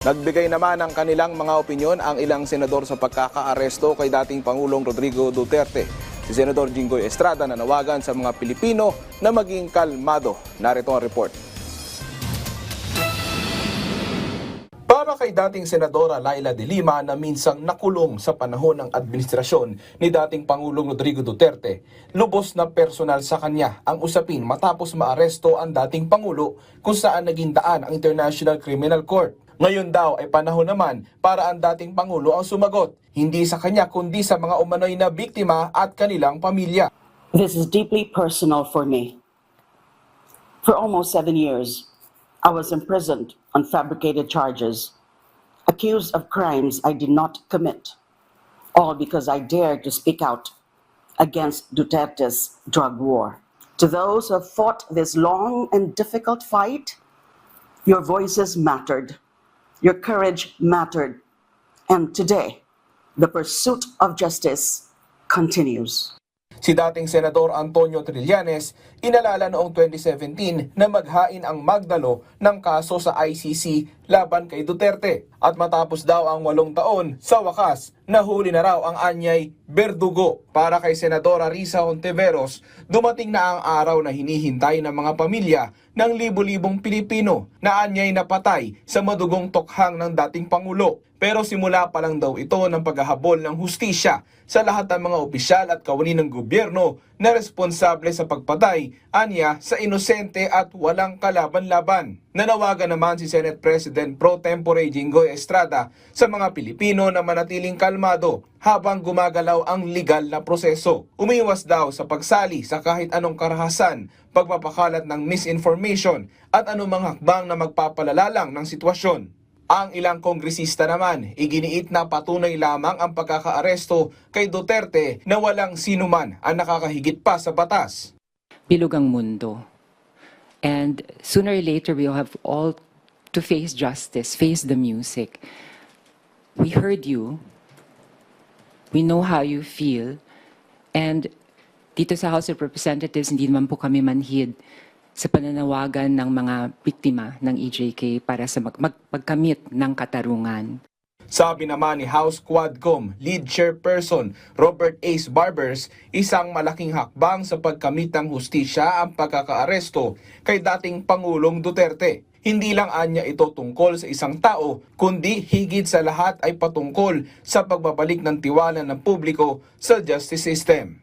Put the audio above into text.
Nagbigay naman ng kanilang mga opinyon ang ilang senador sa pagkakaaresto kay dating Pangulong Rodrigo Duterte. Si Senador Jinggoy Estrada nanawagan sa mga Pilipino na maging kalmado. Narito ang report. Para kay dating Senadora Laila de Lima na minsang nakulong sa panahon ng administrasyon ni dating Pangulong Rodrigo Duterte, lubos na personal sa kanya ang usapin matapos maaresto ang dating Pangulo kung saan naging daan ang International Criminal Court. Ngayon daw ay panahon naman para ang dating Pangulo ang sumagot, hindi sa kanya kundi sa mga umano'y na biktima at kanilang pamilya. This is deeply personal for me. For almost seven years, I was imprisoned on fabricated charges, accused of crimes I did not commit, all because I dared to speak out against Duterte's drug war. To those who have fought this long and difficult fight, your voices mattered, your courage mattered, and today, the pursuit of justice continues. Si dating Senador Antonio Trillanes inalala noong 2017 na maghain ang Magdalo ng kaso sa ICC laban kay Duterte. At matapos daw ang walong taon, sa wakas, nahuli na raw ang anyay Berdugo. Para kay Senadora Risa Ontiveros, dumating na ang araw na hinihintay ng mga pamilya ng libu-libong Pilipino na anyay napatay sa madugong tokhang ng dating Pangulo. Pero simula pa lang daw ito ng paghahabol ng hustisya sa lahat ng mga opisyal at kawani ng gobyerno na responsable sa pagpatay anya sa inosente at walang kalaban-laban. Nanawagan naman si Senate President Pro Tempore Jinggoy Estrada sa mga Pilipino na manatiling kalmado habang gumagalaw ang legal na proseso. Umiwas daw sa pagsali sa kahit anong karahasan, pagpapakalat ng misinformation at anumang hakbang na magpapalala lang ng sitwasyon. Ang ilang kongresista naman, iginiit na patunay lamang ang pagkakaaresto kay Duterte na walang sinuman ang nakakahigit pa sa batas. bilog ang mundo. And sooner or later, we'll have all to face justice, face the music. We heard you. We know how you feel. And dito sa House of Representatives, hindi naman po kami manhid sa pananawagan ng mga biktima ng EJK para sa mag- mag- magkamit ng katarungan. Sabi naman ni House Quadcom Lead Chairperson Robert Ace Barbers, isang malaking hakbang sa pagkamit ng hustisya ang pagkakaaresto kay dating Pangulong Duterte. Hindi lang anya ito tungkol sa isang tao, kundi higit sa lahat ay patungkol sa pagbabalik ng tiwala ng publiko sa justice system.